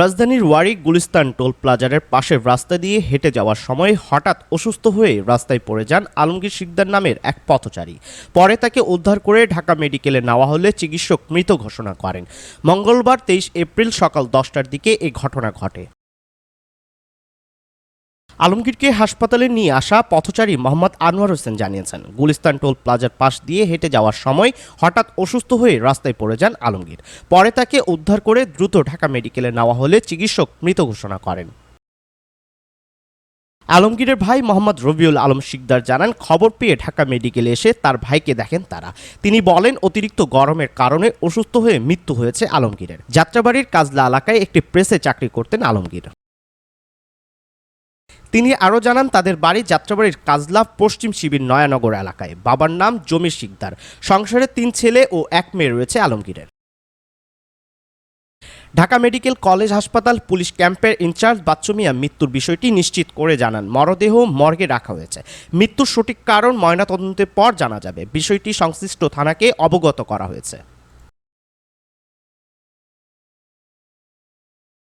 রাজধানীর ওয়ারি গুলিস্তান টোল প্লাজারের পাশের রাস্তা দিয়ে হেঁটে যাওয়ার সময় হঠাৎ অসুস্থ হয়ে রাস্তায় পড়ে যান আলমগীর শিকদার নামের এক পথচারী। পরে তাকে উদ্ধার করে ঢাকা মেডিকেলে নেওয়া হলে চিকিৎসক মৃত ঘোষণা করেন। মঙ্গলবার তেইশ এপ্রিল সকাল দশটার দিকে এ ঘটনা ঘটে। আলমগীরকে হাসপাতালে নিয়ে আসা পথচারী মোহাম্মদ আনোয়ার হোসেন জানিয়েছেন, গুলিস্তান টোল প্লাজার পাশ দিয়ে হেঁটে যাওয়ার সময় হঠাৎ অসুস্থ হয়ে রাস্তায় পড়ে যান আলমগীর। পরে তাকে উদ্ধার করে দ্রুত ঢাকা মেডিকেলে নেওয়া হলে চিকিৎসক মৃত ঘোষণা করেন। আলমগীরের ভাই মোহাম্মদ রবিউল আলম শিকদার জানান, খবর পেয়ে ঢাকা মেডিকেলে এসে তার ভাইকে দেখেন তারা। তিনি বলেন, অতিরিক্ত গরমের কারণে অসুস্থ হয়ে মৃত্যু হয়েছে আলমগীরের। যাত্রাবাড়ির কাজলা এলাকায় একটি প্রেসে চাকরি করতেন আলমগীর। তিনি আরও জানান, তাদের বাড়ি যাত্রাবাড়ির কাজলা পশ্চিম শিবির নয়ানগর এলাকায়। বাবার নাম জমির শিকদার। সংসারে তিন ছেলে ও এক মেয়ে রয়েছে আলমগীরের। ঢাকা মেডিকেল কলেজ হাসপাতাল পুলিশ ক্যাম্পের ইনচার্জ বাচ্চু মিয়া মৃত্যুর বিষয়টি নিশ্চিত করে জানান। মরদেহ মর্গে রাখা হয়েছে। মৃত্যুর সঠিক কারণ ময়নাতদন্তের পর জানা যাবে। বিষয়টি সংশ্লিষ্ট থানাকে অবগত করা হয়েছে।